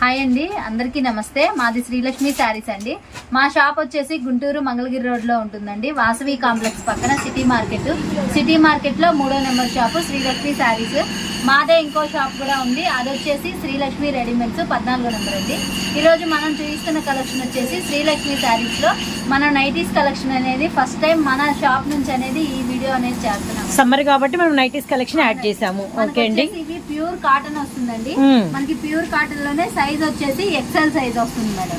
Hi అండి. అందరికీ నమస్తే. మాది శ్రీలక్ష్మి శారీస్ అండి. మా షాప్ వచ్చేసి గుంటూరు మంగళగిరి రోడ్లో ఉంటుందండి. వాసవి కాంప్లెక్స్ పక్కన సిటీ మార్కెట్. సిటీ మార్కెట్లో మూడో నెంబర్ షాప్ శ్రీలక్ష్మి శారీస్. మాదే ఇంకో షాప్ కూడా ఉంది. అది వచ్చేసి శ్రీలక్ష్మి రెడీమేడ్స్ పద్నాలుగో నెంబర్ అండి. ఈ రోజు మనం చూపిస్తున్న కలెక్షన్ వచ్చేసి శ్రీలక్ష్మి శారీస్లో మన నైటీస్ కలెక్షన్ అనేది ఫస్ట్ టైం మన షాప్ నుంచి అనేది ఈ వీడియో అనేది చేస్తున్నాం సమ్మర్ కాబట్టి మనం నైటీస్ కలెక్షన్ యాడ్ చేసాము. ఓకే అండి. ఇది ప్యూర్ కాటన్ వస్తుందండి. మనకి ప్యూర్ కాటన్లోనే సైజ్ వచ్చేసి ఎక్సెల్ సైజ్ వస్తుంది మేడం.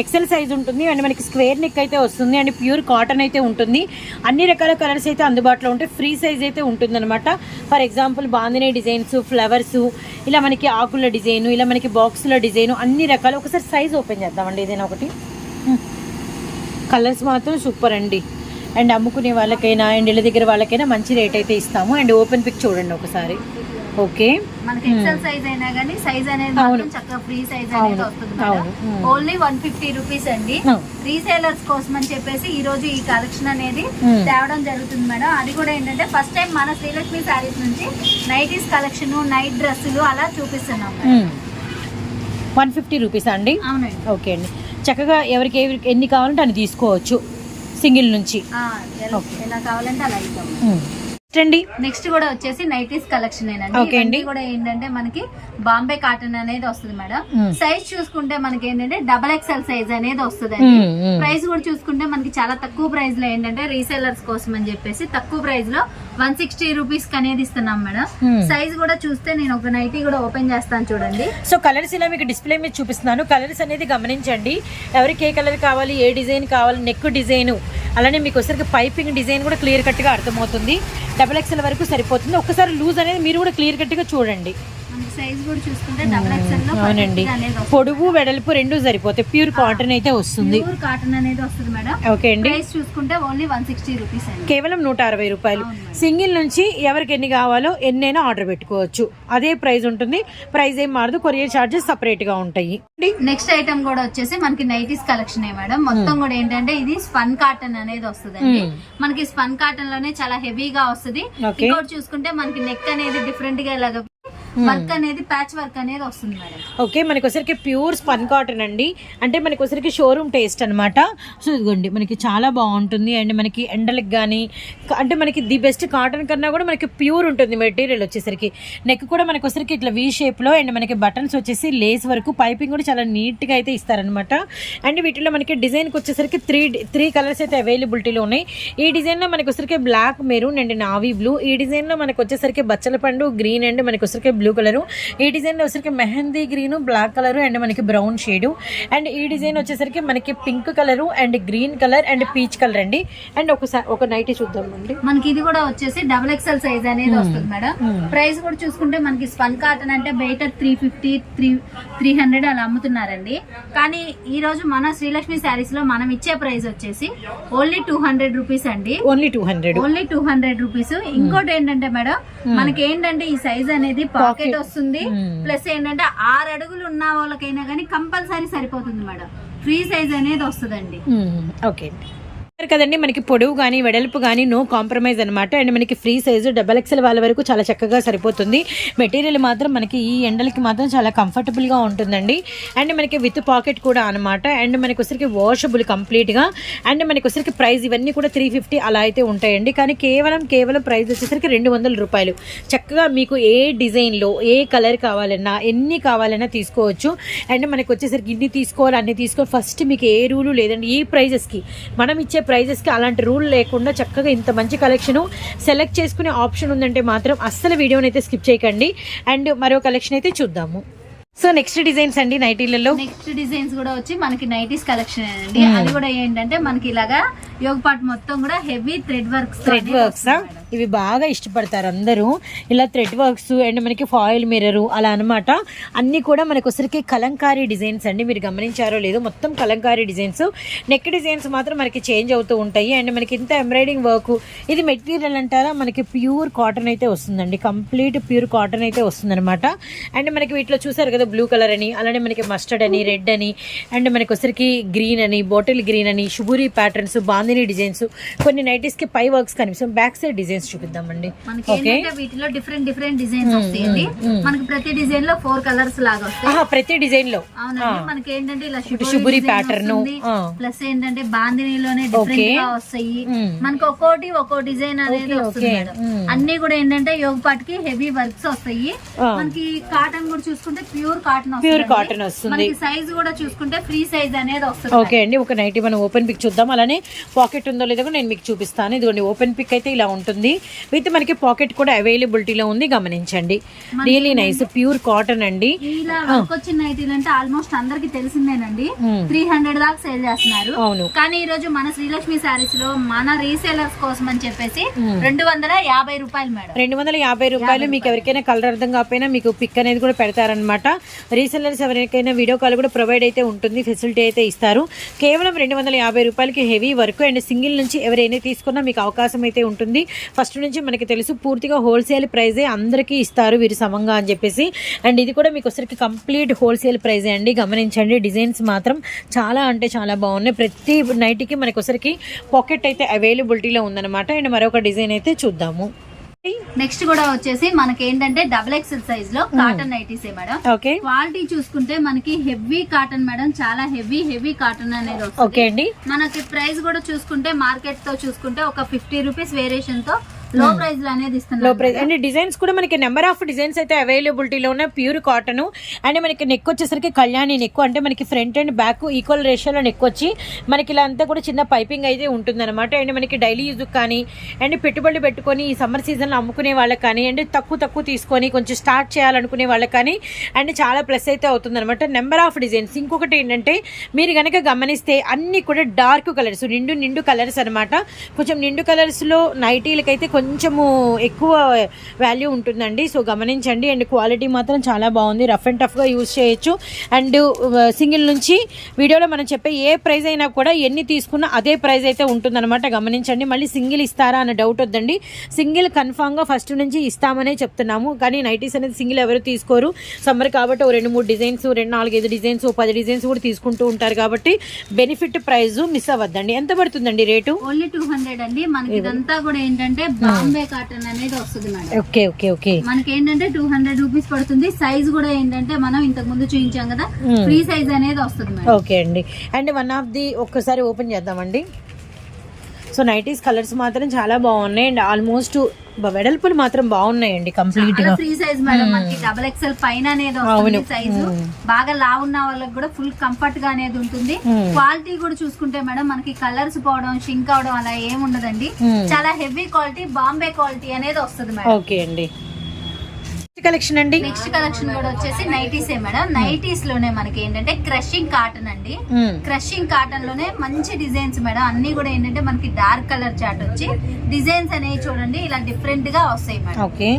ఎక్సెల్ సైజ్ ఉంటుంది. అండ్ మనకి స్క్వేర్ నెక్ అయితే వస్తుంది. అండ్ ప్యూర్ కాటన్ అయితే ఉంటుంది. అన్ని రకాల కలర్స్ అయితే అందుబాటులో ఉంటాయి. ఫ్రీ సైజ్ అయితే ఉంటుంది అనమాట ఫర్ ఎగ్జాంపుల్ బాందినే డిజైన్స్ ఫ్లవర్స్ ఇలా మనకి ఆకుల డిజైన్ ఇలా మనకి బాక్సుల డిజైన్ అన్ని రకాలు. ఒకసారి సైజ్ ఓపెన్ చేద్దామండి. ఏదైనా ఒకటి. కలర్స్ మాత్రం సూపర్ అండి. అండ్ అమ్ముకునే వాళ్ళకైనా అండ్ ఇళ్ళ దగ్గర వాళ్ళకైనా మంచి రేట్ అయితే ఇస్తాము. అండ్ ఓపెన్ పిక్ చూడండి ఒకసారి. ఓకే. మనకి ఎక్సెల్ సైజ్ అయినా కానీ సైజ్ అనేది. మాత్రం చక్కగా ఫ్రీ సైజ్. అనేది వస్తుంది. ఓన్లీ వన్ ఫిఫ్టీ రూపీస్ అండి. రీసేలర్స్ కోసం అని చెప్పేసి ఈ రోజు ఈ కలెక్షన్ అనేది. తేవడం జరుగుతుంది మేడం. అది కూడా ఏంటంటే ఫస్ట్ టైం మన శ్రీలక్ష్మి శారీస్ నుంచి నైటీస్ కలెక్షన్ నైట్ డ్రెస్సులు అలా చూపిస్తున్నాం. వన్ ఫిఫ్టీ రూపీస్ అండి? అవునండి. ఓకే అండి. చక్కగా ఎవరికి ఎన్ని కావాలంటే అన్ని తీసుకోవచ్చు సింగిల్ నుంచి. ఎలా- కావాలంటే అలా ఇద్దాం. నెక్స్ట్ అండి నెక్స్ట్ కూడా వచ్చేసి నైటీస్ కలెక్షన్ అండి. కూడా ఏంటంటే మనకి బాంబే కాటన్ అనేది వస్తుంది మేడం. సైజ్ చూసుకుంటే మనకి ఏంటంటే డబల్ ఎక్స్ఎల్ సైజ్ అనేది వస్తుంది మ్మ్, మ్మ్. ప్రైస్ కూడా చూసుకుంటే మనకి చాలా తక్కువ ప్రైస్లో ఏంటంటే రీసేలర్స్ కోసం అని చెప్పేసి తక్కువ ప్రైస్లో వన్ సిక్స్టీ రూపీస్ అనేది ఇస్తున్నాం మేడం. సైజ్ కూడా చూస్తే నేను ఒక నైటీ కూడా ఓపెన్ చేస్తాను చూడండి. సో కలర్స్ ఇలా మీకు డిస్ప్లే మీద చూపిస్తున్నాను. కలర్స్ అనేది గమనించండి. ఎవరికి ఏ కలర్ కావాలి ఏ డిజైన్ కావాలి నెక్ డిజైన్ అలానే మీకు వచ్చరికి పైపింగ్ డిజైన్ కూడా క్లియర్ కట్గా అర్థమవుతుంది. డబల్ ఎక్స్ఎల్ వరకు సరిపోతుంది. ఒక్కసారి లూజ్ అనేది మీరు కూడా క్లియర్ కట్గా చూడండి. మనకి సైజ్ కూడా చూసుకుంటే డబల్ ఎక్స్ఎల్లో అవునండి. వస్తుంది. పొడుగు వెడల్పు రెండు సరిపోతాయి. ప్యూర్ కాటన్ అయితే వస్తుంది. ప్యూర్ కాటన్ అనేది వస్తుంది మేడం. ఓకే అండి. ప్రైస్ చూసుకుంటే ఓన్లీ వన్ సిక్స్టీ రూపీస్ అండి. కేవలం నూట అరవై రూపాయలు. సింగిల్ నుంచి ఎవరికి ఎన్ని కావాలో ఎన్నైనా ఆర్డర్ పెట్టుకోవచ్చు. అదే ప్రైస్ ఉంటుంది. ప్రైస్ ఏం మారదు. కొరియర్ ఛార్జెస్ సపరేట్గా ఉంటాయి. నెక్స్ట్ ఐటమ్ కూడా వచ్చేసి మనకి నైటీస్ కలెక్షన్ మేడం. మొత్తం కూడా ఏంటంటే ఇది స్పన్ కాటన్ అనేది వస్తుందండి. Hmm. మనకి స్పన్ కాటన్లోనే చాలా హెవీగా వస్తుంది. ఇంకోటి చూసుకుంటే మనకి నెక్ అనేది డిఫరెంట్గా ఇలాగ వర్క్ అనేది ప్యాచ్ వర్క్ అనేది వస్తుంది మేడం ఓకే మనకి వచ్చరికి ప్యూర్ స్పన్ కాటన్ అండి. అంటే మనకి వచ్చరికి షోరూమ్ టేస్ట్ అనమాట సో ఇదిగోండి మనకి చాలా బాగుంటుంది. అండ్ మనకి ఎండలకు కానీ అంటే మనకి ది బెస్ట్ కాటన్ కన్నా కూడా మనకి ప్యూర్ ఉంటుంది మెటీరియల్ వచ్చేసరికి. నెక్ కూడా మనకి వచ్చరికి ఇట్లా వీ షేప్లో అండ్ మనకి బటన్స్ వచ్చేసి లేస్ వరకు పైపింగ్ కూడా చాలా నీట్గా అయితే ఇస్తారనమాట అండ్ వీటిలో మనకి డిజైన్కి వచ్చేసరికి త్రీ త్రీ కలర్స్ అయితే అవైలబిలిటీలో ఉన్నాయి. ఈ డిజైన్లో మనకి వచ్చరికి black maroon and navy blue ఈ డిజైన్లో మనకి వచ్చేసరికి బచ్చల పండు గ్రీన్ అండ్ మనకి వచ్చరికి బ్లూ కలరు ఈ డిజైన్లో వచ్చరికి mehndi green black colour and మనకి బ్రౌన్ షేడు అండ్ ఈ డిజైన్ వచ్చేసరికి మనకి pink colour and green colour and peach colour అండి. అండ్ ఒకసారి ఒక నైటీ చూద్దాం అండి. మనకి ఇది కూడా వచ్చేసి డబుల్ ఎక్స్ఎల్ సైజ్ అనేది వస్తుంది మేడం. Hmm. ప్రైస్ కూడా చూసుకుంటే మనకి స్పన్ కాటన్ అంటే బయట three fifty three three hundred అలా అమ్ముతున్నారండి. కానీ ఈ రోజు మన శ్రీలక్ష్మి శారీస్లో మనం ఇచ్చే ప్రైస్ వచ్చేసి ఓన్లీ టూ హండ్రెడ్ రూపీస్ అండి. Only two hundred only two hundred rupees ఇంకోటి ఏంటంటే మేడం మనకి ఏంటంటే ఈ సైజ్ అనేది పాకెట్ వస్తుంది. Hmm. ప్లస్ ఏంటంటే ఆరు అడుగులు ఉన్న వాళ్ళకైనా కానీ కంపల్సరీ సరిపోతుంది మేడం. ఫ్రీ సైజ్ అనేది వస్తుందండి. ఓకే అండి చూశారు కదండి మనకి పొడవు కానీ వెడల్పు కానీ నో కాంప్రమైజ్ అనమాట అండ్ మనకి ఫ్రీ సైజు డబల్ ఎక్సెల్ వాళ్ళ వరకు చాలా చక్కగా సరిపోతుంది. మెటీరియల్ మాత్రం మనకి ఈ ఎండలకి మాత్రం చాలా కంఫర్టబుల్గా ఉంటుందండి. అండ్ మనకి విత్ పాకెట్ కూడా అనమాట అండ్ మనకి వచ్చరికి వాషబుల్ కంప్లీట్గా అండ్ మనకి వచ్చరికి ప్రైస్ ఇవన్నీ కూడా త్రీ ఫిఫ్టీ అలా అయితే ఉంటాయండి. కానీ కేవలం కేవలం ప్రైస్ వచ్చేసరికి రెండు వందల రూపాయలు. చక్కగా మీకు ఏ డిజైన్లో ఏ కలర్ కావాలన్నా ఎన్ని కావాలన్నా తీసుకోవచ్చు. అండ్ మనకి వచ్చేసరికి ఇన్ని తీసుకోవాలి అన్ని తీసుకోవాలి. ఫస్ట్ మీకు ఏ రూలు లేదండి. ఈ ప్రైజెస్కి మనం ఇచ్చే ప్రైజెస్కి అలాంటి రూల్ లేకుండా చక్కగా ఇంత మంచి కలెక్షన్ సెలెక్ట్ చేసుకునే ఆప్షన్ ఉందంటే మాత్రం అస్సలు వీడియోని అయితే స్కిప్ చేయకండి. అండ్ మరో కలెక్షన్ అయితే చూద్దాము. సో నెక్స్ట్ డిజైన్స్ అండి నైటీలలో? నెక్స్ట్ డిజైన్స్ కూడా వచ్చి మనకి నైటీస్ కలెక్షన్ అండి. Hmm. అది కూడా ఏంటంటే మనకి ఇలాగా యోగ పాట్ మొత్తం కూడా heavy thread works thread works ఇవి బాగా ఇష్టపడతారు అందరూ. ఇలా థ్రెడ్ వర్క్స్ అండ్ మనకి ఫాయిల్ మిర్రర్ అలా అన్నమాట. అన్నీ కూడా మనకు వచ్చరికి కలంకారీ డిజైన్స్ అండి. మీరు గమనించారో లేదో మొత్తం కలంకారీ డిజైన్స్ నెక్ డిజైన్స్ మాత్రం మనకి చేంజ్ అవుతూ ఉంటాయి. అండ్ మనకి ఇంత ఎంబ్రాయిడింగ్ వర్క్ ఇది మెటీరియల్ అంటారా? మనకి ప్యూర్ కాటన్ అయితే వస్తుందండి. కంప్లీట్ ప్యూర్ కాటన్ అయితే వస్తుందన్నమాట. అండ్ మనకి వీటిలో చూసారు కదా బ్లూ కలర్ అని అలానే మనకి మస్టర్డ్ అని రెడ్ అని అండ్ మనకి వచ్చరికి గ్రీన్ అని బాటిల్ గ్రీన్ అని షుబూరి ప్యాటర్న్స్ బాందిని డిజైన్స్ కొన్ని నైటీస్కి పై వర్క్స్ కనిపిస్తాం బ్యాక్ సైడ్ డిజైన్స్ చూపిద్దామండి ఓకే వీటిలో డిఫరెంట్ డిఫరెంట్ డిజైన్స్ వస్తాయండి. మనకి ప్రతి డిజైన్లో ఫోర్ కలర్స్ లాగా వస్తాయి ప్రతి డిజైన్లో అవునండి మనకి ఏంటంటే ఇలా pattern, ఆ. ప్లస్ ఏంటంటే బాందినీలోనే డిఫరెంట్. గా వస్తాయి మ్మ్. మనకి ఒక్కోటి ఒక్కో డిజైన్ అనేది వస్తుంది మ్మ్. అన్ని కూడా ఏంటంటే యోగ పాటికి హెవీ వర్క్స్ వస్తాయి ఆ. మనకి కాటన్ కూడా చూసుకుంటే ప్యూర్ కాటన్ Pure cotton వస్తుంది. సైజ్ కూడా చూసుకుంటే ఫ్రీ సైజ్ అనేది వస్తుంది. ఓకే అండి ఒక నైటీ మనం ఓపెన్ పిక్ చూద్దాం. అలానే పాకెట్ ఉందో లేదో నేను మీకు చూపిస్తాను. ఇదిగోండి ఓపెన్ పిక్ అయితే ఇలా ఉంటుంది. విత్ మనకి పాకెట్ కూడా అవైలబిలిటీలో ఉంది గమనించండి. రియలీ నైస్ ప్యూర్ కాటన్ అండి. ఇలా వచ్చిన నైటీలు అంటే ఆల్మోస్ట్ అందరికి తెలిసిందేనండి. త్రీ హండ్రెడ్ దాకా సేల్ చేస్తున్నారు. అవును. కానీ ఈ రోజు మన శ్రీలక్ష్మి శారీస్లో మన రీసేలర్స్ కోసం అని చెప్పేసి రెండు వందల యాభై రూపాయలు మేడం. రెండు వందల యాభై రూపాయలు మీకు ఎవరికైనా కలర్ అర్థం కాకపోయినా మీకు పిక్ అనేది కూడా పెడతారనమాట రీసెల్లర్స్ ఎవరికైనా వీడియో కాల్ కూడా ప్రొవైడ్ అయితే ఉంటుంది ఫెసిలిటీ అయితే ఇస్తారు. కేవలం రెండు వందల యాభై రూపాయలకి హెవీ వర్క్ అండ్ సింగిల్ నుంచి ఎవరైనా తీసుకున్నా మీకు అవకాశం అయితే ఉంటుంది. ఫస్ట్ నుంచి మనకి తెలుసు పూర్తిగా హోల్సేల్ ప్రైజే అందరికీ ఇస్తారు వీరు సమంగా అని చెప్పేసి. అండ్ ఇది కూడా మీకు ఒకసారికి కంప్లీట్ హోల్సేల్ ప్రైజే అండి గమనించండి. డిజైన్స్ మాత్రం చాలా అంటే చాలా బాగున్నాయి. ప్రతి నైట్కి మనకి ఒకసారికి పాకెట్ అయితే అవైలబిలిటీలో ఉందన్నమాట. అండ్ మరొక డిజైన్ అయితే చూద్దాము. నెక్స్ట్ కూడా వచ్చేసి మనకి ఏంటంటే డబుల్ ఎక్సెల్ సైజ్లో కాటన్ నైటీసే మేడం క్వాలిటీ చూసుకుంటే మనకి హెవీ కాటన్ మేడం చాలా హెవీ హెవీ కాటన్ అనేది వస్తుంది. ఓకే అండి. మనకి ప్రైస్ కూడా చూసుకుంటే మార్కెట్తో చూసుకుంటే ఒక ఫిఫ్టీ రూపీస్ వేరియేషన్తో లో ప్రైస్లో అనేది లో ఇస్తున్నారు ప్రైస్ అండ్ డిజైన్స్ కూడా మనకి నెంబర్ ఆఫ్ డిజైన్స్ అయితే అవైలబిలిటీలో ఉన్నాయి ప్యూర్ కాటన్. అండ్ మనకి నెక్ వచ్చేసరికి కళ్యాణి నెక్ అంటే మనకి ఫ్రంట్ అండ్ బ్యాక్ ఈక్వల్ రేషియోలో నెక్ వచ్చి మనకి ఇలా అంతా కూడా చిన్న పైపింగ్ అయితే ఉంటుందన్నమాట. అండ్ మనకి డైలీ యూజ్ కానీ అండ్ పెట్టుబడులు పెట్టుకొని ఈ సమ్మర్ సీజన్లో అమ్ముకునే వాళ్ళకి కానీ అండ్ తక్కువ తక్కువ తీసుకొని కొంచెం స్టార్ట్ చేయాలనుకునే వాళ్ళకి కానీ అండ్ చాలా ప్లస్ అయితే అవుతుందన్నమాట. నెంబర్ ఆఫ్ డిజైన్స్ ఇంకొకటి ఏంటంటే మీరు కనుక గమనిస్తే అన్ని కూడా డార్క్ కలర్స్ నిండు నిండు కలర్స్ అన్నమాట. కొంచెం నిండు కలర్స్లో నైటీలకైతే కొంచెము ఎక్కువ వాల్యూ ఉంటుందండి. సో గమనించండి. అండ్ క్వాలిటీ మాత్రం చాలా బాగుంది. రఫ్ అండ్ టఫ్గా యూజ్ చేయొచ్చు. అండ్ సింగిల్ నుంచి వీడియోలో మనం చెప్పే ఏ ప్రైస్ అయినా కూడా ఎన్ని తీసుకున్నా అదే ప్రైస్ అయితే ఉంటుందన్నమాట. గమనించండి. మళ్ళీ సింగిల్ ఇస్తారా అన్న డౌట్ వద్దండి. సింగిల్ కన్ఫామ్గా ఫస్ట్ నుంచి ఇస్తామనే చెప్తున్నాము. కానీ నైటీస్ అనేది సింగిల్ ఎవరు తీసుకోరు. సమ్మర్ కాబట్టి ఓ రెండు మూడు డిజైన్స్ రెండు నాలుగైదు డిజైన్స్ ఓ పది డిజైన్స్ కూడా తీసుకుంటూ ఉంటారు కాబట్టి బెనిఫిట్ ప్రైస్ మిస్ అవ్వద్దండి. ఎంత పడుతుందండి రేటు? ఓన్లీ టూ హండ్రెడ్ అండి. మనకి ఇదంతా కూడా ఏంటంటే బాంబే కాటన్ అనేది వస్తుంది మేడం. Okay okay okay. మనకి ఏంటంటే టూ హండ్రెడ్ రూపీస్ పడుతుంది. సైజ్ కూడా ఏంటంటే మనం ఇంతకు ముందు చూపించాం కదా. ఫ్రీ సైజ్ అనేది వస్తుంది మేడం. ఓకే అండి. అండ్ వన్ ఆఫ్ ది ఒక్కసారి ఓపెన్ చేద్దామండి. సో నైటీస్ కలర్స్ మాత్రం చాలా బాగున్నాయి అండ్ ఆల్మోస్ట్ వెడల్పులు మాత్రం బాగున్నాయండి కంప్లీట్గా ఫ్రీ సైజ్ మేడం మనకి డబల్ ఎక్స్ఎల్ పైన అనేది వస్తుంది సైజు. బాగా లావు ఉన్న వాళ్ళకి కూడా ఫుల్ కంఫర్ట్గా అనేది ఉంటుంది. క్వాలిటీ కూడా చూసుకుంటే మేడం మనకి కలర్స్ పోవడం షింక్ అవడం అలా ఏం ఉండదండి. Hmm. చాలా హెవీ క్వాలిటీ బాంబే క్వాలిటీ అనేది వస్తుంది మేడం. ఓకే అండి. కలెక్షన్ అండి? నెక్స్ట్ కలెక్షన్ కూడా వచ్చేసి నైటీసే మేడం. నైటీస్లోనే మనకి ఏంటంటే క్రషింగ్ కాటన్ అండి. క్రషింగ్ కాటన్లోనే మంచి డిజైన్స్ మేడం. అన్ని కూడా ఏంటంటే మనకి డార్క్ కలర్ చాట్ వచ్చి డిజైన్స్ అనేవి చూడండి ఇలా డిఫరెంట్గా వస్తాయి మేడం. ఓకే.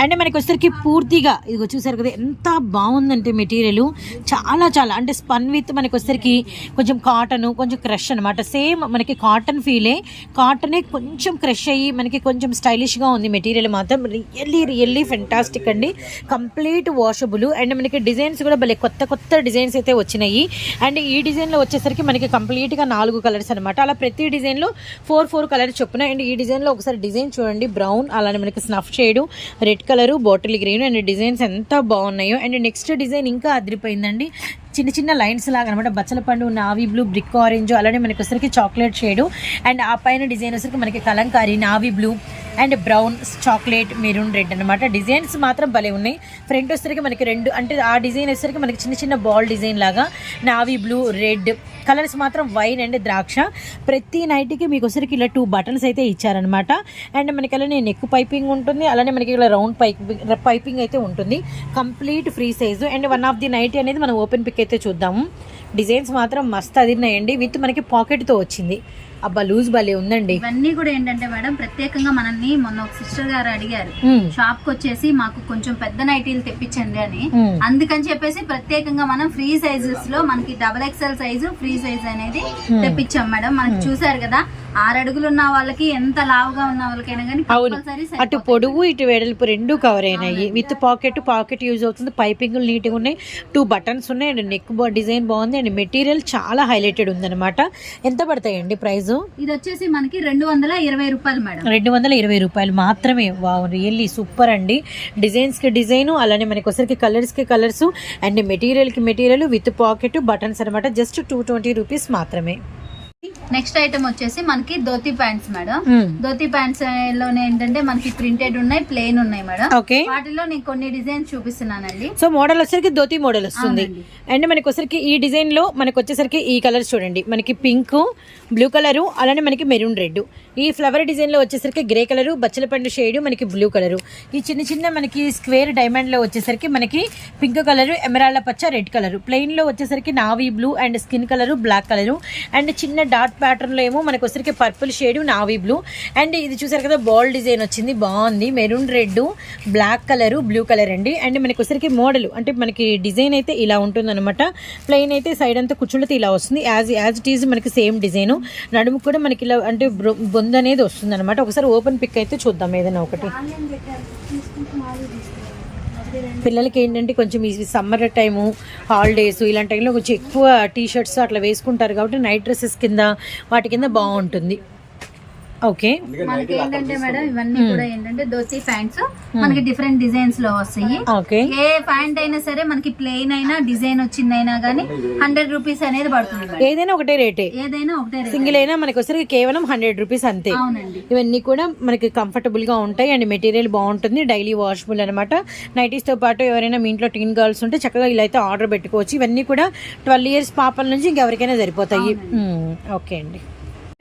అండ్ మనకి వచ్చేసరికి పూర్తిగా ఇదిగో చూసారు కదా ఎంత బాగుందంటే మెటీరియల్. చాలా చాలా అంటే స్పన్ విత్ మనకి వచ్చేసరికి కొంచెం కాటన్ కొంచెం క్రష్ అనమాట సేమ్ మనకి కాటన్ ఫీలే కాటనే కొంచెం క్రష్ అయ్యి మనకి కొంచెం స్టైలిష్గా ఉంది మెటీరియల్ మాత్రం. రియల్లీ రియల్లీ ఫెంటాస్టిక్ అండి. కంప్లీట్ వాషబుల్ అండ్ మనకి డిజైన్స్ కూడా భలే కొత్త కొత్త డిజైన్స్ అయితే వచ్చినాయి. అండ్ ఈ డిజైన్లో వచ్చేసరికి మనకి కంప్లీట్గా నాలుగు కలర్స్ అనమాట అలా ప్రతి డిజైన్లో ఫోర్ ఫోర్ కలర్స్ చొప్పున అండ్ ఈ డిజైన్లో ఒకసారి డిజైన్ చూడండి. బ్రౌన్ అలానే మనకి snuff shade red colour bottle green and designs ఎంత బాగున్నాయో. అండ్ నెక్స్ట్ డిజైన్ ఇంకా అదిరిపోయిందండి. చిన్న చిన్న లైన్స్ లాగా అనమాట బచ్చల పండు నావీ బ్లూ బ్రిక్ ఆరెంజ్ అలానే మనకి వచ్చరికి చాక్లెట్ షేడు. అండ్ ఆ పైన డిజైన్ వచ్చరికి మనకి kalamkari navy blue and brown chocolate maroon red అనమాట. డిజైన్స్ మాత్రం భలే ఉన్నాయి. ఫ్రంట్ వచ్చేసరికి మనకి రెండు అంటే ఆ డిజైన్ వచ్చేసరికి మనకి చిన్న చిన్న బాల్ డిజైన్ లాగా నావీ బ్లూ రెడ్ కలర్స్ మాత్రం వైన్ అండ్ ద్రాక్ష. ప్రతి నైట్కి మీకు వచ్చరికి ఇలా టూ బటన్స్ అయితే ఇచ్చారనమాట. అండ్ మనకి అలానే నెక్ పైపింగ్ ఉంటుంది. అలానే మనకి ఇలా రౌండ్ పైపింగ్ పైపింగ్ అయితే ఉంటుంది. Complete free size. And one of the night అనేది మనం ఓపెన్ పిక్ అయితే చూద్దాము డిజైన్స్ మాత్రం మస్త్ అదిరినాయండి. విత్ మనకి పాకెట్తో వచ్చింది. అబ్బా లూజ్ భలే ఉందండి. ఇవన్నీ కూడా ఏంటంటే మేడం ప్రత్యేకంగా మనల్ని మొన్న ఒక సిస్టర్ గారు అడిగారు. షాప్కి వచ్చేసి మాకు కొంచెం పెద్ద నైటీలు తెప్పించండి అని. అందుకని చెప్పేసి ప్రత్యేకంగా మనం ఫ్రీ సైజెస్లో మనకి double XL size free size అనేది తెప్పించాం మేడం. మనకి చూసారు కదా ఆరు అడుగులు ఉన్న వాళ్ళకి ఎంత లావుగా ఉన్న వాళ్ళకైనా కానీ అవును. అటు పొడుగు ఇటు వెడల్పు రెండు కవర్ అయినాయి. విత్ పాకెట్ పాకెట్ యూజ్ అవుతుంది. పైపింగ్ నీట్గా ఉన్నాయి. టూ బటన్స్ ఉన్నాయి. అండ్ నెక్ డిజైన్ బాగుంది. అండ్ మెటీరియల్ చాలా హైలైటెడ్ ఉందన్నమాట. ఎంత పడతాయండి ప్రైస్ ఇది వచ్చేసి మనకి రెండు వందల ఇరవై రూపాయలు మేడం. రెండు వందల ఇరవై రూపాయలు మాత్రమే. వావ్ రియల్లీ సూపర్ అండి. డిజైన్స్కి డిజైన్ అలానే మనకి ఒకసారికి కలర్స్కి కలర్స్ అండ్ మెటీరియల్కి మెటీరియల్ విత్ పాకెట్ బటన్స్ అనమాట జస్ట్ టూ ట్వంటీ రూపీస్ మాత్రమే. నెక్స్ట్ ఐటమ్ వచ్చేసి మనకి ధోతి ప్యాంట్స్ మేడం ధోతి ప్యాంట్స్లోనే ఏంటంటే మనకి ప్రింటెడ్ ఉన్నాయి ప్లెయిన్ ఉన్నాయి మేడం ఓకే వాటిలో నేను కొన్ని డిజైన్స్ చూపిస్తున్నానండి. సో మోడల్ వచ్చేసరికి ధోతి మోడల్ వస్తుంది. అండ్ మనకి వచ్చేసరికి ఈ డిజైన్లో మనకి వచ్చేసరికి ఈ కలర్స్ చూడండి. మనకి పింక్ బ్లూ కలర్ అలానే మనకి మెరూన్ రెడ్ ఈ ఫ్లవర్ డిజైన్లో వచ్చేసరికి గ్రే కలర్ బచ్చల పండు షేడ్ మనకి బ్లూ కలర్ ఈ చిన్న చిన్న మనకి స్క్వేర్ డైమండ్లో వచ్చేసరికి మనకి పింక్ కలర్ ఎమరాల్డ్ పచ్చ రెడ్ కలర్ ప్లెయిన్లో వచ్చేసరికి navy blue and skin colour black colour and చిన్న డాట్ ప్యాటర్న్లో ఏమో మనకి వచ్చరికి purple shade navy blue. And ఇది చూసారు కదా బాల్ డిజైన్ వచ్చింది బాగుంది. Maroon red black colour blue colour అండి. అండ్ మనకి వచ్చరికి మోడల్ అంటే మనకి డిజైన్ అయితే ఇలా ఉంటుంది అనమాట ప్లెయిన్ అయితే సైడ్ అంతా కూర్చుంటే ఇలా వస్తుంది. యాజ్ యాజ్ ఇట్ ఈజ్ మనకి సేమ్ డిజైన్. నడుము కూడా మనకి ఇలా అంటే బ్రొ- అనేది వస్తుంది అనమాట ఒకసారి ఓపెన్ పిక్ అయితే చూద్దాం ఏదైనా ఒకటి. పిల్లలకి ఏంటంటే కొంచెం ఈ సమ్మర్ టైము హాలిడేస్ ఇలాంటి టైంలో కొంచెం ఎక్కువ టీ షర్ట్స్ అట్లా వేసుకుంటారు కాబట్టి నైట్ డ్రెస్సెస్ కింద వాటి కింద బాగుంటుంది. ఓకే. మనకి ఏంటంటే మేడం ఇవన్నీ కూడా ఏంటంటే ధోతి ప్యాంట్స్ మనకి డిఫరెంట్ డిజైన్స్లో వస్తాయి. ఓకే. ఏ ప్యాంట్ అయినా సరే మనకి ప్లెయిన్ అయినా డిజైన్ వచ్చిందైనా గానీ హండ్రెడ్ రూపీస్ అనేది పడుతుంది ఏదైనా ఒకటే రేటే. ఏదైనా ఒకటే రేట్. సింగిల్ అయినా మనకి వచ్చరికి కేవలం హండ్రెడ్ రూపీస్ అంతే. అవునండి. ఇవన్నీ కూడా మనకి కంఫర్టబుల్గా ఉంటాయి అండ్ మెటీరియల్ బాగుంటుంది డైలీ వాషబుల్ అనమాట నైటీస్తో పాటు ఎవరైనా మీ ఇంట్లో టీన్ గర్ల్స్ ఉంటే చక్కగా ఇలా అయితే ఆర్డర్ పెట్టుకోవచ్చు. ఇవన్నీ కూడా ట్వెల్వ్ ఇయర్స్ పాపల నుంచి ఇంకెవరికైనా సరిపోతాయి. ఓకే అండి.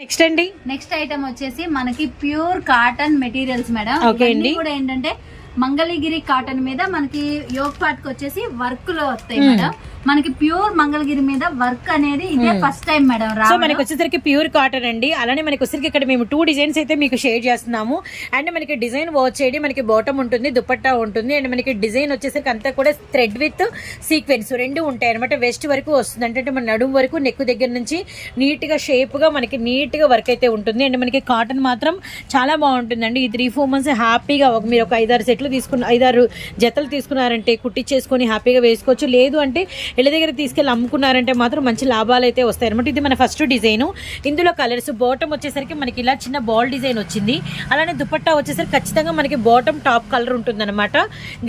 నెక్స్ట్ అండి నెక్స్ట్ ఐటమ్ వచ్చేసి మనకి ప్యూర్ కాటన్ మెటీరియల్స్ మేడం అండి. కూడా ఏంటంటే మంగళగిరి కాటన్ మీద మనకి యోగ్కి వచ్చేసి వర్క్లో వస్తాయి మేడం. మనకి ప్యూర్ మంగళగిరి మీద వర్క్ అనేది ఇదే ఫస్ట్ టైం మేడం సో. మనకి వచ్చేసరికి ప్యూర్ కాటన్ అండి. అలానే మనకి వచ్చేసరికి ఇక్కడ మేము టూ డిజైన్స్ అయితే మీకు షేర్ చేస్తున్నాము. అండ్ మనకి డిజైన్ చేయడి మనకి బాటమ్ ఉంటుంది దుపట్టా ఉంటుంది. అండ్ మనకి డిజైన్ వచ్చేసరికి అంతా కూడా థ్రెడ్ విత్ సీక్వెన్స్ రెండు ఉంటాయి అనమాట వెస్ట్ వరకు వస్తుంది. అంటే మన నడుము వరకు నెక్ దగ్గర నుంచి నీట్గా షేప్గా మనకి నీట్గా వర్క్ అయితే ఉంటుంది. అండ్ మనకి కాటన్ మాత్రం చాలా బాగుంటుందండి. ఈ త్రీ ఫోర్ మంత్స్ హ్యాపీగా ఒక మీరు ఒక ఐదారు సెట్లు తీసుకున్న ఐదారు జతలు తీసుకున్నారంటే కుట్టించేసుకొని హ్యాపీగా వేసుకోవచ్చు. లేదు అంటే ఇళ్ళ దగ్గర తీసుకెళ్ళి అమ్ముకున్నారంటే మాత్రం మంచి లాభాలు అయితే వస్తాయి అనమాట ఇది మన ఫస్ట్ డిజైన్. ఇందులో కలర్స్ బాటమ్ వచ్చేసరికి మనకి ఇలా చిన్న బాల్ డిజైన్ వచ్చింది. అలానే దుపట్టా వచ్చేసరికి ఖచ్చితంగా మనకి బాటమ్ టాప్ కలర్ ఉంటుందన్నమాట.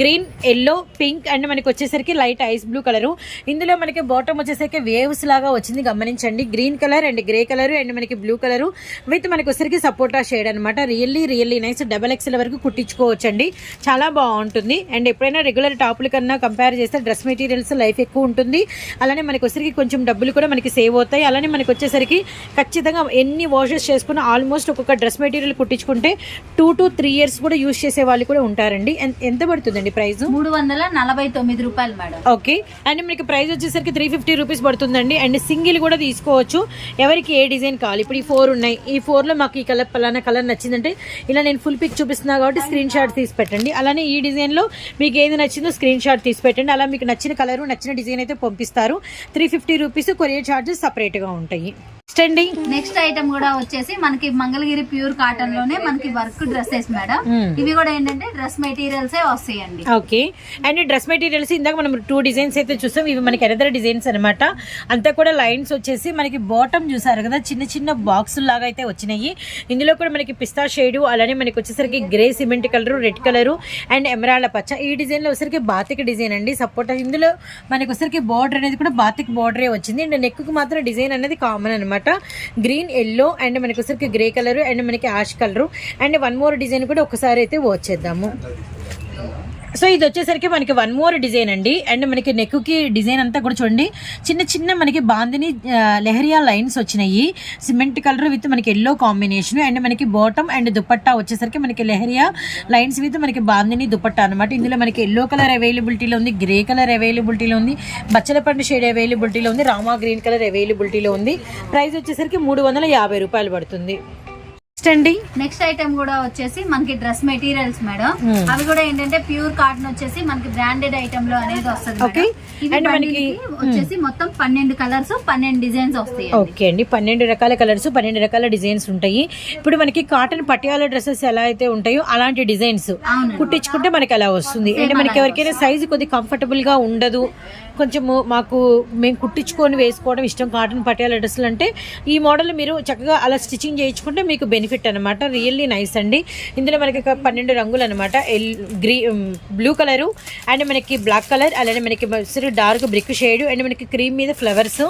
గ్రీన్ ఎల్లో పింక్ అండ్ మనకి వచ్చేసరికి లైట్ ఐస్ బ్లూ కలర్. ఇందులో మనకి బాటమ్ వచ్చేసరికి వేవ్స్ లాగా వచ్చింది. గమనించండి. Green colour and grey colour and మనకి బ్లూ కలర్ విత్ మనకి వచ్చేసరికి సపోటా షేడ్ అనమాట really really nice. Double XL వరకు కుట్టించుకోవచ్చు అండి చాలా బాగుంటుంది. అండ్ ఎప్పుడైనా రెగ్యులర్ టాపుల కన్నా కంపేర్ చేస్తే డ్రెస్ మెటీరియల్స్ లైఫ్ ఎక్కువ ఉంటుంది. అలానే మనకి వచ్చేసరికి కొంచెం డబ్బులు కూడా మనకి సేవ్ అవుతాయి. అలానే మనకి వచ్చేసరికి ఖచ్చితంగా ఎన్ని వాషెస్ చేసుకున్నా ఆల్మోస్ట్ ఒక్కొక్క డ్రెస్ మెటీరియల్ కుట్టించుకుంటే టూ టు త్రీ ఇయర్స్ కూడా యూస్ చేసే వాళ్ళు కూడా ఉంటారండి. ఎంత పడుతుందండి ప్రైస్ మూడు వందల నలభై తొమ్మిది రూపాయలు మేడం. ఓకే అండ్ మనకి ప్రైస్ వచ్చేసరికి త్రీ ఫిఫ్టీ రూపీస్ పడుతుందండి. అండ్ సింగిల్ కూడా తీసుకోవచ్చు. ఎవరికి ఏ డిజైన్ కావాలి? ఇప్పుడు ఈ ఫోర్ ఉన్నాయి. ఈ ఫోర్లో మాకు ఈ కలర్ పలానా కలర్ నచ్చిందంటే ఇలా నేను ఫుల్ పిక్ చూపిస్తున్నా కాబట్టి స్క్రీన్ షాట్ తీసి పెట్టండి. అలానే ఈ డిజైన్లో మీకు ఏది నచ్చిందో స్క్రీన్ షాట్ తీసి పెట్టండి. అలా మీకు నచ్చిన కలర్ నచ్చిన డిజైన్ అయితే పంపిస్తారు. Three fifty rupees courier charges సపరేట్గా ఉంటాయి. నెక్స్ట్ అండి. నెక్స్ట్ ఐటమ్ కూడా వచ్చేసి మనకి మంగళగిరి ప్యూర్ కాటన్లోనే మనకి వర్క్ డ్రెస్సెస్ మేడం. ఇవి కూడా ఏంటంటే డ్రెస్ మెటీరియల్స్ వస్తాయండి. ఓకే అండ్ డ్రెస్ మెటీరియల్స్ ఇందాక మనం టూ డిజైన్స్ అయితే చూసాం. ఇవి మనకి ఎనదర్ డిజైన్స్ అనమాట అంతా కూడా లైన్స్ వచ్చేసి మనకి బాటమ్ చూసారు కదా చిన్న చిన్న బాక్స్ లాగా అయితే వచ్చినాయి. ఇందులో కూడా మనకి పిస్తా షేడ్ అలానే మనకి వచ్చేసరికి grey cement colour red colour and ఎమరాళ్ళ పచ్చ. ఈ డిజైన్ ఒకసారికి వచ్చరికి బాతిక్ డిజైన్ అండి. సపోర్ట్ ఇందులో మనకి ఒకసారికి బార్డర్ అనేది కూడా బాతిక్ బార్డరే వచ్చింది. అండ్ నెక్కు మాత్రం డిజైన్ అనేది కామన్ అనమాట గ్రీన్ ఎల్లో అండ్ మనకి ఒకసారికి గ్రే కలర్ అండ్ మనకి ash colour and one more design కూడా ఒకసారి అయితే వచ్చేద్దాము సో ఇది వచ్చేసరికి మనకి వన్ మోర్ డిజైన్ అండి. అండ్ మనకి నెక్కి డిజైన్ అంతా కూడా చూడండి. చిన్న చిన్న మనకి బాందిని లెహరియా లైన్స్ వచ్చినాయి. సిమెంట్ కలర్ విత్ మనకి ఎల్లో కాంబినేషన్ అండ్ మనకి బాటమ్ అండ్ దుపట్టా వచ్చేసరికి మనకి లెహరియా లైన్స్ విత్ మనకి బాందిని దుపట్టా అనమాట ఇందులో మనకి ఎల్లో కలర్ అవైలబిలిటీలో ఉంది గ్రే కలర్ అవైలబిలిటీలో ఉంది బచ్చలపండు షేడ్ అవైలబిలిటీలో ఉంది రామా గ్రీన్ కలర్ అవైలబిలిటీలో ఉంది. ప్రైస్ వచ్చేసరికి మూడు వందల యాభై రూపాయలు పడుతుంది. నెక్స్ట్ అండి. నెక్స్ట్ ఐటమ్ కూడా వచ్చేసి మనకి డ్రెస్ మెటీరియల్స్ మేడం Hmm. అవి కూడా ఏంటంటే ప్యూర్ కాటన్ వచ్చేసి మనకి బ్రాండెడ్ ఐటమ్లో అనేది వస్తుంది బండిల్కి వచ్చేసి మొత్తం పన్నెండు కలర్స్ పన్నెండు డిజైన్స్ వస్తాయి ఓకే అండి. పన్నెండు రకాల కలర్స్ పన్నెండు రకాల డిజైన్స్ ఉంటాయి. ఇప్పుడు మనకి కాటన్ పటియాల డ్రెస్సెస్ ఎలా అయితే ఉంటాయో అలాంటి డిజైన్స్. కుట్టించుకుంటే మనకి అలా వస్తుంది. అంటే మనకి ఎవరికైనా సైజు కొద్ది కంఫర్టబుల్గా ఉండదు. కొంచెము మాకు మేము కుట్టించుకొని వేసుకోవడం ఇష్టం కాటన్ పటియాల డ్రెస్సులు అంటే ఈ మోడల్ మీరు చక్కగా అలా స్టిచ్చింగ్ చేయించుకుంటే మీకు బెనిఫిట్ అనమాట రియల్లీ నైస్ అండి. ఇందులో మనకి పన్నెండు రంగులు అనమాట ఎల్ గ్రీ బ్లూ కలరు అండ్ మనకి బ్లాక్ కలర్ అలానే మనకి డార్క్ బ్రిక్ షేడ్ అండ్ మనకి క్రీమ్ మీద ఫ్లవర్స్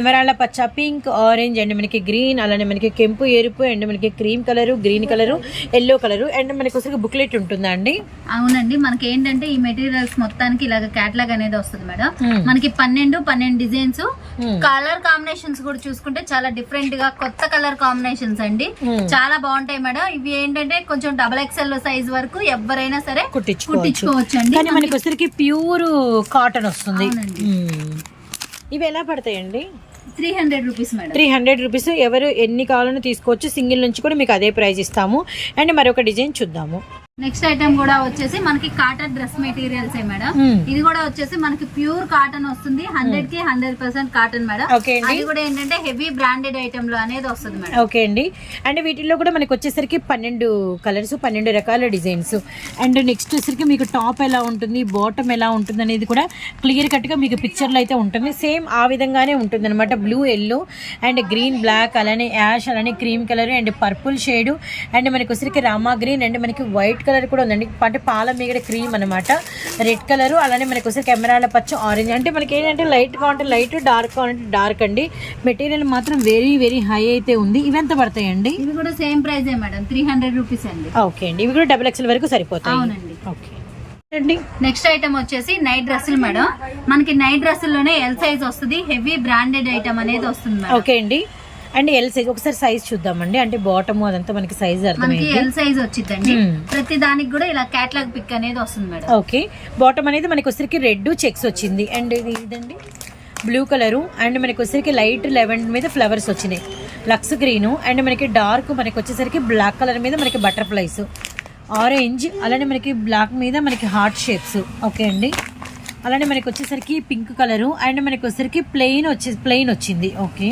ఎమరాళ్ళ పచ్చ పింక్ ఆరెంజ్ అండ్ మనకి గ్రీన్ అలానే మనకి కెంపు ఎరుపు అండ్ మనకి cream colour green colour yellow colour and మనకి ఒకసారి బుక్లెట్ ఉంటుందా అండి? అవునండి. మనకి ఏంటంటే ఈ మెటీరియల్స్ మొత్తానికి ఇలాగ క్యాట్లాగ్ అనేది వస్తుంది మేడం. మనకి పన్నెండు పన్నెండు డిజైన్స్. Hmm. కలర్ కాంబినేషన్స్ కూడా చూసుకుంటే చాలా డిఫరెంట్గా కొత్త కలర్ కాంబినేషన్స్ అండి. Hmm. చాలా బాగుంటాయి మేడం. ఇవి ఏంటంటే కొంచెం డబల్ ఎక్స్ఎల్ సైజ్ వరకు ఎవరైనా సరే కుట్టించుకోవచ్చు. అండి మనకి వచ్చరికి ప్యూర్ కాటన్ వస్తుంది. ఇవి ఎలా పడతాయండి? Three hundred rupees madam. Three hundred rupees ఎవరు ఎన్ని కావాలన్నా తీసుకోవచ్చు. సింగిల్ నుంచి కూడా మీకు అదే ప్రైస్ ఇస్తాము. అండ్ మరొక డిజైన్ చూద్దాము. నెక్స్ట్ ఐటమ్ కూడా వచ్చేసి మనకి cotton dress materials madam. Hmm. ఇది కూడా వచ్చేసి మనకి ప్యూర్ కాటన్ వస్తుంది. హండ్రెడ్కి హండ్రెడ్ పర్సెంట్ కాటన్ మేడం. అది కూడా ఏంటంటే హెవీ బ్రాండెడ్ ఐటమ్లో అనేది వస్తుంది మేడం. ఓకే అండి. అండ్ వీటిల్లో కూడా మనకి వచ్చేసరికి పన్నెండు కలర్స్ పన్నెండు రకాల డిజైన్స్. అండ్ నెక్స్ట్ వచ్చేసరికి మీకు టాప్ ఎలా ఉంటుంది బాటమ్ ఎలా ఉంటుంది అనేది కూడా క్లియర్ కట్గా మీకు పిక్చర్లో అయితే ఉంటుంది. సేమ్ ఆ విధంగానే ఉంటుంది అనమాట blue yellow and green black అలానే యాష్ అలానే cream colour and purple shade and మనకి వచ్చేసరికి రామా గ్రీన్ అండ్ మనకి వైట్ కలర్ కూడా ఉందండి. అంటే పాల మీగడ క్రీమ్ అనమాట రెడ్ కలర్ అలానే మనకి వచ్చేసరికి ఎమరాల పచ్చ ఆరెంజ్. అంటే మనకి ఏంటంటే లైట్ కావాలంటే లైట్ డార్క్ కావాలంటే డార్క్ అండి. మెటీరియల్ మాత్రం వెరీ వెరీ హై అయితే ఉంది. ఇవి ఎంత పడతాయండి? ఇవి కూడా same price madam. Three hundred rupees అండి. ఓకే అండి. ఇవి కూడా డబుల్ ఎక్స్ఎల్ వరకు సరిపోతాయి. అవునండి. ఓకే. నెక్స్ట్ ఐటమ్ వచ్చేసి నైట్ డ్రెస్సులు మేడం. మనకి నైట్ డ్రెస్సుల్లోనే ఎల్ సైజ్ వస్తుంది. హెవీ బ్రాండెడ్ ఐటమ్ అనేది వస్తుంది ఓకే అండి. అండ్ ఎల్ సైజ్ ఒకసారి సైజ్ చూద్దామండి. అంటే బాటమ్ అదంతా మనకి సైజ్ అర్థమైంది. ఎల్ సైజ్ వచ్చిందండి. ప్రతి దానికి కూడా ఇలా క్యాట్లాగ్ పిక్ అనేది వస్తుంది మేడం. ఓకే బాటమ్ అనేది మనకి వచ్చరికి రెడ్ చెక్స్ వచ్చింది. అండ్ ఇది ఇదండి. బ్లూ కలరు అండ్ మనకి వచ్చేసరికి లైట్ లెవెన్ మీద ఫ్లవర్స్ వచ్చినాయి. లక్స్ గ్రీను అండ్ మనకి డార్క్ మనకి వచ్చేసరికి బ్లాక్ కలర్ మీద మనకి బటర్ఫ్లైస్ ఆరెంజ్ అలానే మనకి బ్లాక్ మీద మనకి హార్ట్ షేప్స్ ఓకే అండి. అలానే మనకి వచ్చేసరికి పింక్ కలరు అండ్ మనకి వచ్చేసరికి ప్లెయిన్ వచ్చి ప్లెయిన్ వచ్చింది. ఓకే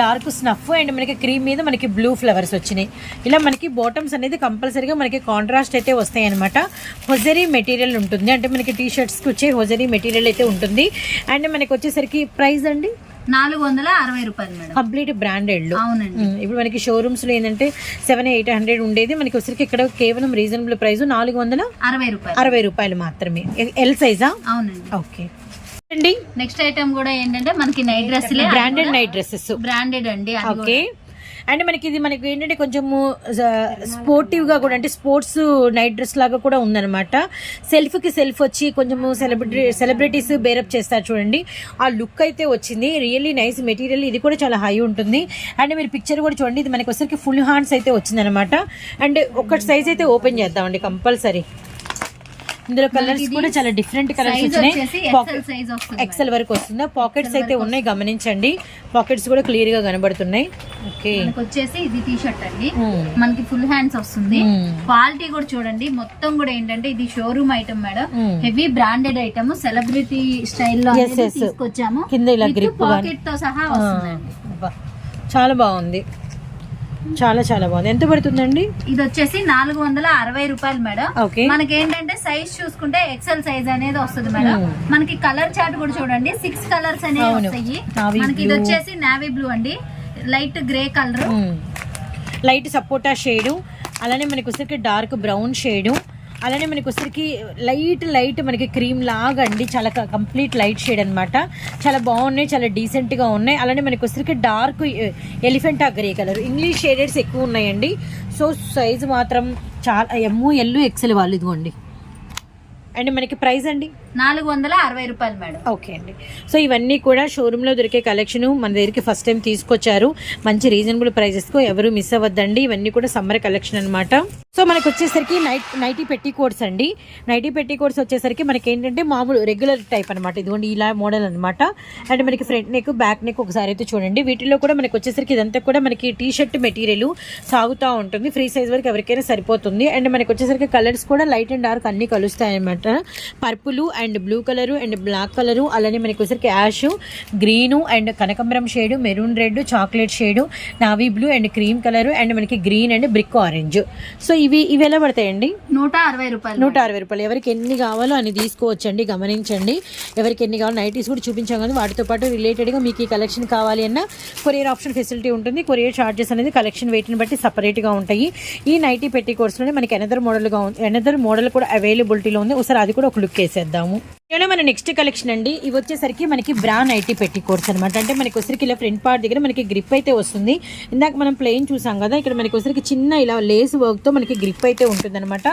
డార్క్ స్నఫ్ అండ్ మనకి క్రీమ్ మీద మనకి బ్లూ ఫ్లవర్స్ వచ్చినాయి. ఇలా మనకి బాటమ్స్ అనేది కంపల్సరీగా మనకి కాంట్రాస్ట్ అయితే వస్తాయి అనమాట హొజరీ మెటీరియల్ ఉంటుంది. అంటే మనకి టీ షర్ట్స్కి వచ్చే హొజరీ మెటీరియల్ అయితే ఉంటుంది. అండ్ మనకి వచ్చేసరికి ప్రైస్ అండి? నాలుగు వందల అరవై రూపాయలు మేడం. కంప్లీట్ బ్రాండెడ్ అవునండి. ఇప్పుడు మనకి షోరూమ్స్లో ఏంటంటే సెవెన్ ఎయిట్ హండ్రెడ్ ఉండేది. మనకి వచ్చరికి ఇక్కడ కేవలం రీజనబుల్ ప్రైస్ నాలుగు వందల అరవై రూపాయలు. అరవై రూపాయలు మాత్రమే. ఎల్ సైజా అవునండి. ఓకే అండి. నెక్స్ట్ ఐటమ్ కూడా ఏంటంటే మనకి నైట్ డ్రెస్సులే బ్రాండెడ్ నైట్ డ్రెస్సెస్ బ్రాండెడ్ అండి. ఓకే అండ్ మనకి ఇది మనకి ఏంటంటే కొంచెము స్పోర్టివ్గా కూడా అంటే స్పోర్ట్స్ నైట్ డ్రెస్ లాగా కూడా ఉందన్నమాట. సెల్ఫ్కి సెల్ఫ్ వచ్చి కొంచెము సెలబ్రిటీ సెలబ్రిటీస్ బేరప్ చేస్తారు చూడండి. ఆ లుక్ అయితే వచ్చింది. రియల్లీ నైస్ మెటీరియల్ ఇది కూడా చాలా హై ఉంటుంది. అండ్ మీరు పిక్చర్ కూడా చూడండి. ఇది మనకి వచ్చరికి ఫుల్ హ్యాండ్స్ అయితే వచ్చిందనమాట అండ్ ఒక సైజ్ అయితే ఓపెన్ చేద్దామండి కంపల్సరీ ఇందులో కలర్స్ కూడా చాలా డిఫరెంట్ కలర్స్ వచ్చినాయి వస్తుంది ఎక్సెల్ వరకు వస్తుందా? పాకెట్స్ అయితే ఉన్నాయి గమనించండి. పాకెట్స్ కూడా క్లియర్గా కనబడుతున్నాయి. ఓకే వచ్చేసి ఇది టీ షర్ట్ అండి. Hmm. మనకి ఫుల్ హ్యాండ్స్ వస్తుంది. Hmm. క్వాలిటీ కూడా చూడండి. మొత్తం కూడా ఏంటంటే ఇది showroom item madam. Hmm. Heavy branded item celebrity స్టైల్లో. తీసుకొచ్చాము. కింద ఇలా. పాకెట్తో సహా వస్తుందండి. అబ్బా, చాలా బాగుంది. చాలా చాలా బాగుంది. ఎంత పడుతుందండి? ఇది వచ్చేసి నాలుగు వందల అరవై రూపాయలు మేడం. మనకి ఏంటంటే సైజ్ చూసుకుంటే ఎక్సెల్ సైజ్ అనేది వస్తుంది మేడం. Hmm. మనకి కలర్ చార్ట్ కూడా చూడండి. సిక్స్ కలర్స్ అనేవి. వస్తాయి. మనకి ఇది. వచ్చేసి నావీ బ్లూ అండి. Light grey colour light sapota shade అలానే మనకి వచ్చరికి డార్క్ బ్రౌన్ షేడు అలానే మనకి వచ్చరికి లైట్ లైట్ మనకి క్రీమ్ లాగా అండి. చాలా కంప్లీట్ లైట్ షేడ్ అన్నమాట. చాలా బాగున్నాయి చాలా డీసెంట్గా ఉన్నాయి. అలానే మనకి వచ్చరికి డార్క్ ఎలిఫెంటా గ్రే కలర్. ఇంగ్లీష్ షేడెడ్స్ ఎక్కువ ఉన్నాయండి. సో సైజు మాత్రం చాలా ఎమ్ము ఎల్లు ఎక్సెల్ వాళ్ళు ఇదిగోండి. అండ్ మనకి ప్రైస్ అండి? నాలుగు వందల అరవై రూపాయలు మేడం. ఓకే అండి. సో ఇవన్నీ కూడా షోరూంలో దొరికే కలెక్షన్ మన దగ్గరికి ఫస్ట్ టైం తీసుకొచ్చారు. మంచి రీజనబుల్ ప్రైజెస్కు ఎవరు మిస్ అవ్వద్దండి. ఇవన్నీ కూడా సమ్మర్ కలెక్షన్ అన్నమాట. సో మనకు వచ్చేసరికి నైట్ నైటీ పెట్టి కోడ్స్ అండి. నైటీ పెట్టి కోడ్స్ వచ్చేసరికి మనకి ఏంటంటే మామూలు రెగ్యులర్ టైప్ అనమాట ఇదిగోండి ఇలా మోడల్ అనమాట అండ్ మనకి ఫ్రంట్ నెక్ బ్యాక్ నెక్ ఒకసారి అయితే చూడండి. వీటిలో కూడా మనకి వచ్చేసరికి ఇదంతా కూడా మనకి టీ షర్ట్ మెటీరియల్ సాగుతూ ఉంటుంది. ఫ్రీ సైజ్ వరకు ఎవరికైనా సరిపోతుంది. అండ్ మనకి వచ్చేసరికి కలర్స్ కూడా లైట్ అండ్ డార్క్ అన్ని కలుస్తాయి అనమాట purple and blue colour and black colour అలానే మనకి వచ్చేసరికి ash green and కనకంబరం shade maroon red chocolate shade navy blue and cream colour and మనకి green and brick orange. So ఇవి ఇవి ఎలా పడతాయండి? నూట అరవై రూపాయలు నూట అరవై రూపాయలు. ఎవరికి ఎన్ని కావాలో అని తీసుకోవచ్చండి గమనించండి. ఎవరికి ఎన్ని కావాలో నైటీస్ కూడా చూపించాం కదా వాటితో పాటు రిలేటెడ్గా మీకు ఈ కలెక్షన్ కావాలి అన్న కొరియర్ ఆప్షన్ ఫెసిలిటీ ఉంటుంది. కొరియర్ చార్జెస్ అనేది కలెక్షన్ వెయిట్ని బట్టి సపరేట్గా ఉంటాయి. ఈ నైటీ పెట్టి కోర్స్లోనే మనకి ఎనదర్ మోడల్గా ఎనదర్ మోడల్ కూడా అవైలబిలిటీలో ఉంది. ఒకసారి అది కూడా ఒక లుక్ వేసేద్దాము. ఇవాళ మన నెక్స్ట్ కలెక్షన్ అండి. ఇవి వచ్చేసరికి మనకి బ్రాన్ ఐటీ పెట్టి కోర్స్ అనమాట అంటే మనకి వచ్చరికి ఇలా ఫ్రంట్ పార్ట్ దగ్గర మనకి గ్రిప్ అయితే వస్తుంది. ఇందాక మనం ప్లెయిన్ చూసాం కదా ఇక్కడ మనకి వచ్చరికి చిన్న ఇలా లేస్ వర్క్తో మనకి గ్రిప్ అయితే ఉంటుందన్నమాట.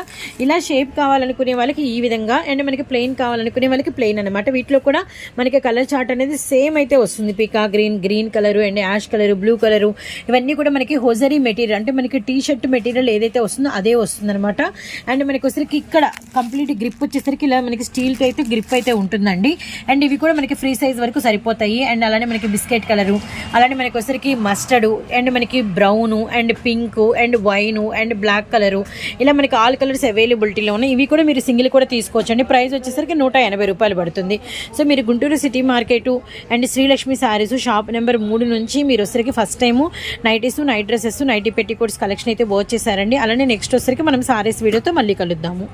ఇలా షేప్ కావాలనుకునే వాళ్ళకి ఈ విధంగా అండ్ మనకి ప్లెయిన్ కావాలనుకునే వాళ్ళకి ప్లెయిన్ అనమాట వీటిలో కూడా మనకి కలర్ చార్ట్ అనేది సేమ్ అయితే వస్తుంది. పీకా green green colour and ash colour blue colour ఇవన్నీ కూడా మనకి హోజరీ మెటీరియల్ అంటే మనకి టీ షర్ట్ మెటీరియల్ ఏదైతే వస్తుందో అదే వస్తుందన్నమాట. అండ్ మనకి వచ్చరికి ఇక్కడ కంప్లీట్ గ్రిప్ వచ్చేసరికి ఇలా మనకి స్టీల్తో అయితే గ్రిప్ అయితే ఉంటుందండి. అండ్ ఇవి కూడా మనకి ఫ్రీ సైజ్ వరకు సరిపోతాయి. అండ్ అలానే మనకి బిస్కెట్ కలరు అలానే మనకి వచ్చరికి మస్టర్డ్ అండ్ మనకి brown and pink and wine and black colour. ఇలా మనకి ఆల్ కలర్స్ అవైలబిలిటీలో ఉన్నాయి. ఇవి కూడా మీరు సింగిల్ కూడా తీసుకోవచ్చు అండి ప్రైస్ వచ్చేసరికి నూట ఎనభై రూపాయలు పడుతుంది. సో మీరు Guntur city market and Srilakshmi sarees shop number మూడు నుంచి మీరు వచ్చరికి first time nighties night dresses nighty పెట్టి కలెక్షన్ అయితే వాచ్ చేశారండి. అలానే నెక్స్ట్ వచ్చరికి మనం శారీస్ వీడియోతో మళ్ళీ కలుద్దాము.